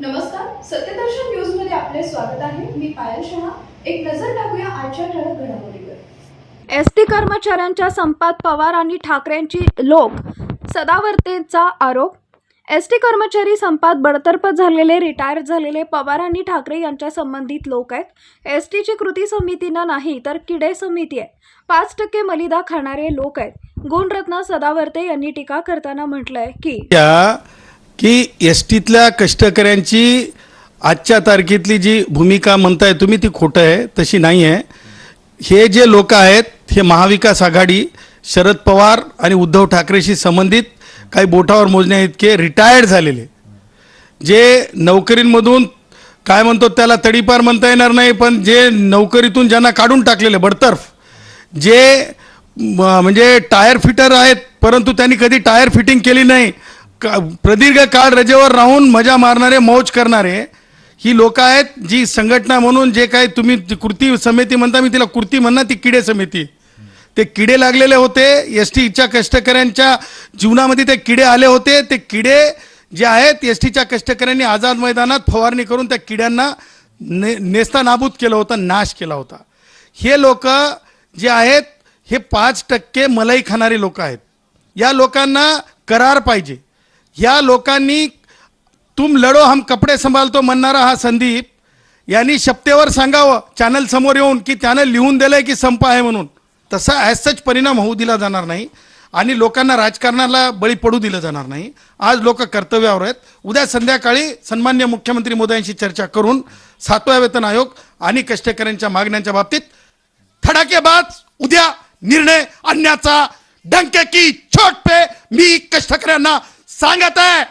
नमस्कार सत्यदर्शन न्यूजमध्ये आपले स्वागत आहे. मी पायल शहा. एक नजर टाकूया आजच्या ठळक घडामोडीवर. एस टी कर्मचाऱ्यांच्या संपात पवार आणि ठाकरेंची लोक. सदावर्तेचा आरोप. एस टी कर्मचारी संपात बडतर्फ झालेले रिटायर झालेले पवार आणि ठाकरे यांच्या संबंधित लोक आहेत. एस टीची कृती समितीनं नाही तर किडे समिती आहे. पाच टक्के मलिदा खाणारे लोक आहेत. गुणरत्न सदावर्ते यांनी टीका करताना म्हटलंय की त्या की एस टीतल्या कष्टकऱ्यांची आजच्या तारखेतली जी भूमिका म्हणताय तुम्ही ती खोटं आहे तशी नाही आहे. हे जे लोक आहेत हे महाविकास आघाडी शरद पवार आणि उद्धव ठाकरेशी संबंधित काही बोटावर मोजण्या इतके रिटायर्ड झालेले. जे नोकरींमधून काय म्हणतो त्याला तडीपार म्हणता येणार नाही पण जे नोकरीतून ज्यांना काढून टाकलेले बडतर्फ जे म्हणजे टायर फिटर आहेत परंतु त्यांनी कधी टायर फिटिंग केली नाही का प्रदीर्घ काळ रजेवर राहून मजा मारणारे मौज करणारे ही लोक आहेत जी संघटना म्हणून जे काही तुम्ही कृती समिती म्हणता मी तिला कृती म्हणणार ती किडे समिती. ते किडे लागलेले होते एस टीच्या कष्टकऱ्यांच्या जीवनामध्ये ते किडे आले होते. ते किडे जे आहेत एस टीच्या कष्टकऱ्यांनी आझाद मैदानात फवारणी करून त्या किड्यांना ने नेस्तानाबूत केलं होतं नाश केला होता. हे लोक जे आहेत हे पाच टक्के मलाई खाणारे लोक आहेत. या लोकांना करार पाहिजे. या लोकांनी तुम लढो हम कपडे सांभाळतो म्हणणारा हा संदीप यांनी शपथेवर सांगावं चॅनल समोर येऊन की त्यानं लिहून दिलंय की संप आहे म्हणून. तसा ॲज सच परिणाम होऊ दिला जाणार नाही आणि लोकांना राजकारणाला बळी पडू दिलं जाणार नाही. आज लोक कर्तव्यावर आहेत. उद्या संध्याकाळी सन्मान्य मुख्यमंत्री मोदयांशी चर्चा करून सातव्या वेतन आयोग आणि कष्टकऱ्यांच्या मागण्यांच्या बाबतीत धडाकेबाज उद्या निर्णय आणण्याचा डंके की छोट पे मी कष्टकऱ्यांना सांगत आहे